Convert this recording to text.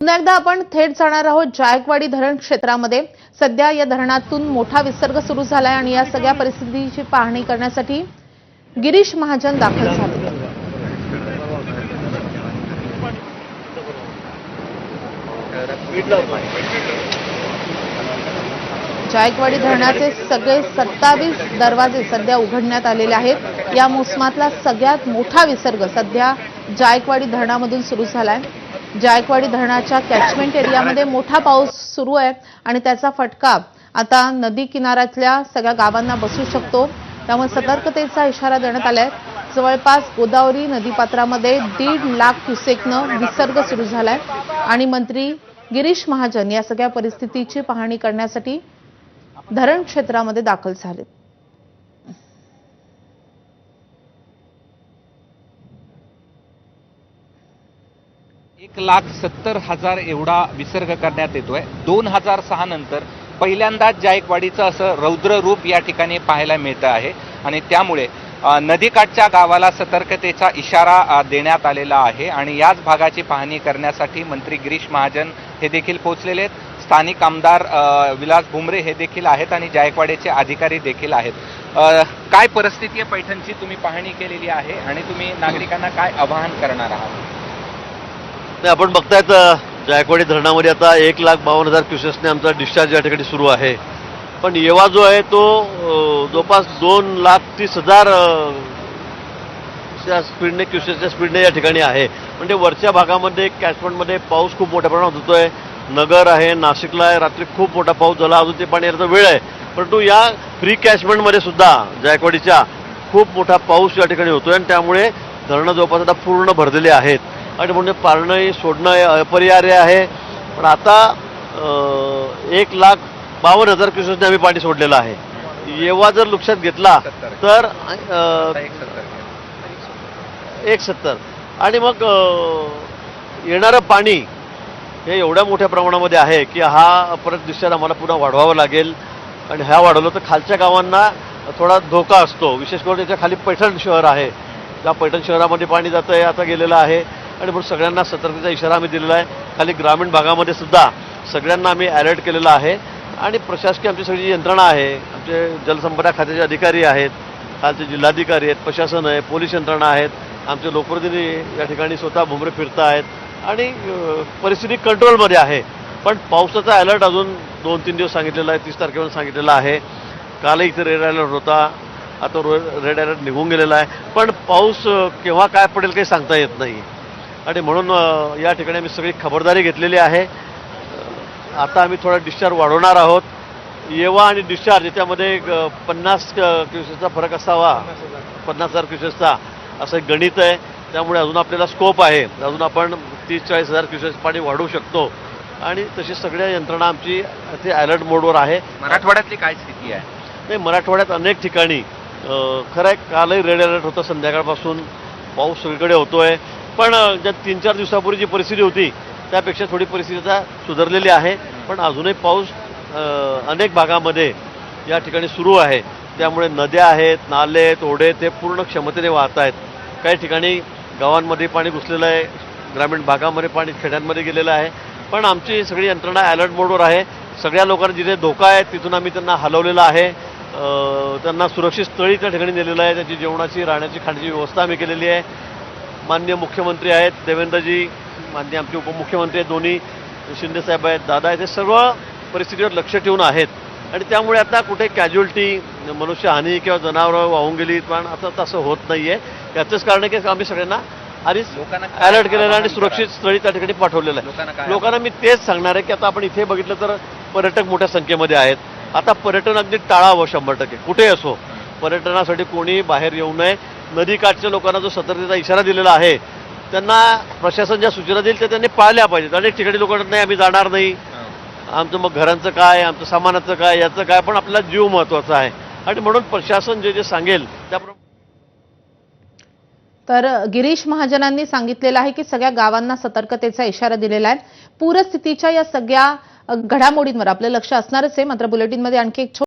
पुन्हा एकदा आपण थेट जाणार आहोत जायकवाडी धरण क्षेत्रामध्ये. सध्या या धरणातून मोठा विसर्ग सुरू झालाय आणि या सगळ्या परिस्थितीची पाहणी करण्यासाठी गिरीश महाजन दाखल झाले. जायकवाडी धरणाचे सगळे सत्तावीस दरवाजे सध्या उघडण्यात आलेले आहेत. या मोसमातला सगळ्यात मोठा विसर्ग सध्या जायकवाडी धरणामधून सुरू झालाय. जायकवाडी धरणाच्या कॅचमेंट एरियामध्ये मोठा पाऊस सुरू आहे आणि त्याचा फटका आता नदी किनाऱ्यातल्या सगळ्या गावांना बसू शकतो. त्यामुळे सतर्कतेचा इशारा देण्यात आलाय. जवळपास गोदावरी नदीपात्रामध्ये दीड लाख क्युसेकनं विसर्ग सुरू झालाय. आणि मंत्री गिरीश महाजन या सगळ्या परिस्थितीची पाहणी करण्यासाठी धरण क्षेत्रामध्ये दाखल झाले एक लाख सत्तर हजार एवढा विसर्ग करण्यात येतोय. दोन हजार सहा नंतर पहिल्यांदाच जायकवाडीचं असं रौद्र रूप या ठिकाणी पाहायला मिळतं आहे. आणि त्यामुळे नदीकाठच्या गावाला सतर्कतेचा इशारा देण्यात आलेला आहे. आणि याच भागाची पाहणी करण्यासाठी मंत्री गिरीश महाजन हे देखील पोहोचलेले आहेत. स्थानिक आमदार विलास भुमरे हे देखील आहेत आणि जायकवाडीचे अधिकारी देखील आहेत. काय परिस्थिती आहे पैठणची? तुम्ही पाहणी केलेली आहे आणि तुम्ही नागरिकांना काय आवाहन करणार आहात? नाही आपण बघतायत जायकवाडी धरणामध्ये आता एक लाख बावन्न हजार क्युसेसने आमचा डिस्चार्ज या ठिकाणी सुरू आहे. पण येवा जो आहे तो जवळपास दोन लाख तीस हजार च्या स्पीडने क्युसेसच्या स्पीडने या ठिकाणी आहे. म्हणजे वरच्या भागामध्ये कॅचमेंटमध्ये पाऊस खूप मोठ्या प्रमाणात होतोय. नगर आहे नाशिकला आहे रात्री खूप मोठा पाऊस झाला अजून ते पाणी यायचा वेळ आहे. परंतु या प्री कॅचमेंटमध्ये सुद्धा जायकवाडीच्या खूप मोठा पाऊस या ठिकाणी होतोय आणि त्यामुळे धरणं जवळपास आता पूर्ण भरलेली आहेत. आणि म्हणजे पाळणंही सोडणं हे अपरिहार्य आहे. पण आता एक लाख बावन्न हजार क्युसेसने आम्ही पाणी सोडलेलं आहे. येवा जर लक्षात घेतला तर एक सत्तर. आणि मग येणारं पाणी हे एवढ्या मोठ्या प्रमाणामध्ये आहे की हा परत दिशेला आम्हाला पुन्हा वाढवावं लागेल. आणि ह्या वाढवलं तर खालच्या गावांना थोडा धोका असतो. विशेष करून त्याच्याखाली पैठण शहर आहे. त्या पैठण शहरामध्ये पाणी जातं आहे आता गेलेलं आहे. आणि म्हणून सगळ्यांना सतर्कतेचा इशारा आम्ही दिलेला आहे. खाली ग्रामीण भागामध्ये सुद्धा सगळ्यांना आम्ही अलर्ट केलेला आहे. आणि प्रशासकीय आमची सगळी जी यंत्रणा आहे आमचे जलसंपदा खात्याचे अधिकारी आहेत खालचे जिल्हाधिकारी आहेत प्रशासन आहे पोलीस यंत्रणा आहेत आमचे लोकप्रतिनिधी या ठिकाणी स्वतः भुमरे फिरत आहेत आणि परिस्थिती कंट्रोलमध्ये आहे. पण पावसाचा अलर्ट अजून दोन तीन दिवस सांगितलेला आहे तीस तारखेपर्यंत सांगितलेला आहे. कालही इथे रेड अलर्ट होता. आता रो रेड अलर्ट निघून गेलेला आहे. पण पाऊस केव्हा काय पडेल काही सांगता येत नाही. आणि म्हणून या ठिकाणी आम्ही सगळी खबरदारी घेतलेली आहे. आता आम्ही थोडा डिस्चार्ज वाढवणार आहोत. येवा आणि डिस्चार्ज याच्यामध्ये पन्नास क्युसेसचा फरक असावा. पन्नास हजार क्युसेसचा असं एक गणित आहे. त्यामुळे अजून आपल्याला स्कोप आहे. अजून आपण तीस चाळीस हजार क्युसेस पाणी वाढवू शकतो. आणि तशी सगळ्या यंत्रणा आमची ते अलर्ट मोडवर आहे. मराठवाड्यातली काय स्थिती आहे? नाही मराठवाड्यात अनेक ठिकाणी खरं आहे कालही रेड अलर्ट होतं. संध्याकाळपासून पाऊस सगळीकडे होतोय. पण ज्या तीन चार दिवसापूर्वी जी परिस्थिती होती त्यापेक्षा थोडी परिस्थिती आता सुधारलेली आहे. पण अजूनही पाऊस अनेक भागामध्ये या ठिकाणी सुरू आहे. त्यामुळे नद्या आहेत नाले आहेत ओढे ते पूर्ण क्षमतेने वाहत आहेत. काही ठिकाणी गावांमध्ये पाणी घुसलेलं आहे ग्रामीण भागामध्ये पाणी खेड्यांमध्ये गेलेलं आहे. पण आमची सगळी यंत्रणा अलर्ट मोडवर आहे. सगळ्या लोकांना जिथे धोका आहे तिथून आम्ही त्यांना हलवलेलं आहे. त्यांना सुरक्षित स्थळी त्या ठिकाणी नेलेलं आहे. त्याची जेवणाची राहण्याची खाण्याची व्यवस्था आम्ही केलेली आहे. मान्य मुख्यमंत्री आहेत देवेंद्रजी मान्य आमचे उपमुख्यमंत्री आहेत दोन्ही शिंदेसाहेब आहेत दादा आहेत हे सर्व परिस्थितीवर लक्ष ठेवून आहेत. आणि त्यामुळे आता कुठे कॅज्युअल्टी मनुष्यहानी किंवा जनावरं वाहून गेली पण आता तसं होत नाहीये. याचंच कारण आहे की आम्ही सगळ्यांना आधीच अलर्ट केलेलं आहे आणि सुरक्षित? स्थळी त्या ठिकाणी पाठवलेलं आहे. लोकांना मी तेच सांगणार आहे की आता आपण इथे बघितलं तर पर्यटक मोठ्या संख्येमध्ये आहेत. आता पर्यटन अगदी टाळावं शंभर टक्के. कुठे असो पर्यटनासाठी कोणी बाहेर येऊ नये. नदीकाठच्या लोकांना जो सतर्कतेचा इशारा दिलेला आहे त्यांना प्रशासन ज्या सूचना देईल त्या त्यांनी पाळल्या पाहिजेत. अनेक ठिकाणी लोक म्हणतात, नाही आम्ही जाणार नाही. आमचं मग घरांचं काय आमचं सामानाचं काय याचं काय पण आपला जीव महत्त्वाचा आहे. आणि म्हणून प्रशासन जे जे सांगेल त्याप्रमाणे तर गिरीश महाजनांनी सांगितलेलं आहे की सगळ्या गावांना सतर्कतेचा इशारा दिलेला आहे. पूरस्थितीच्या या सगळ्या घडामोडींवर आपलं लक्ष असणारच आहे. मात्र बुलेटिनमध्ये आणखी एक छोटी